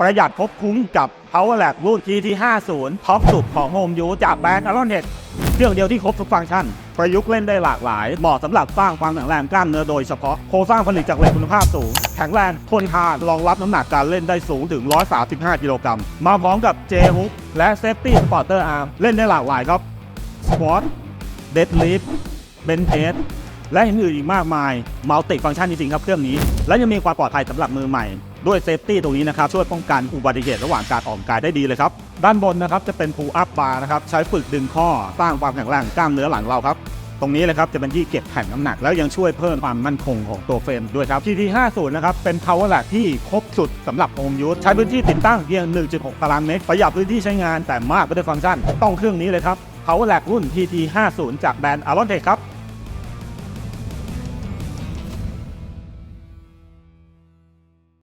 ประหยัดครบคุ้มกับ Power l a b รุ่น TT50 ท็อปสุดของ Home u จากแบรนด์ Aron Head เครื่องเดียวที่ครบทุกฟังก์ชัน ประยุกต์เล่นได้หลากหลาย เหมาะสำหรับสร้างความแข็งแรงกล้ามเนื้อโดยเฉพาะ โครงสร้างผลิตจากเหล็กคุณภาพสูง แข็งแรงทนทานรองรับน้ำหนักการเล่นได้สูงถึง 135 กิโลกรัม มาพร้อมกับ J Hook และ Safety Supporter Arm เล่นได้หลากหลายครับ Squat Deadlift Bench Press และอื่นอีกมากมายมัลติฟังก์ชันจริงๆครับเครื่องนี้ และยังมีความปลอดภัยสำหรับมือใหม่ ด้วยเซฟตี้ตรงนี้นะครับ ช่วยป้องกันอุบัติเหตุระหว่างการออกกำลังกายได้ดีเลยครับ ด้านบนนะครับจะเป็น pull up bar นะครับใช้ฝึกดึงข้อสร้างความแข็งแรงกล้ามเนื้อหลังเราครับตรงนี้เลยครับจะเป็นที่เก็บแผ่นน้ำหนัก แล้วยังช่วยเพิ่มความมั่นคงของตัวเฟรมด้วยครับ GT50 นะครับเป็น power rack ที่ครบสุดสำหรับ home use ใช้พื้นที่ติดตั้งเพียง 1.6 ตารางเมตร ประหยัดพื้นที่ใช้งานแต่มากไปด้วยฟังก์ชัน ต้องเครื่องนี้เลยครับ power l a รุ่น TT50 จากแบรนด์ Aron Tech ครับ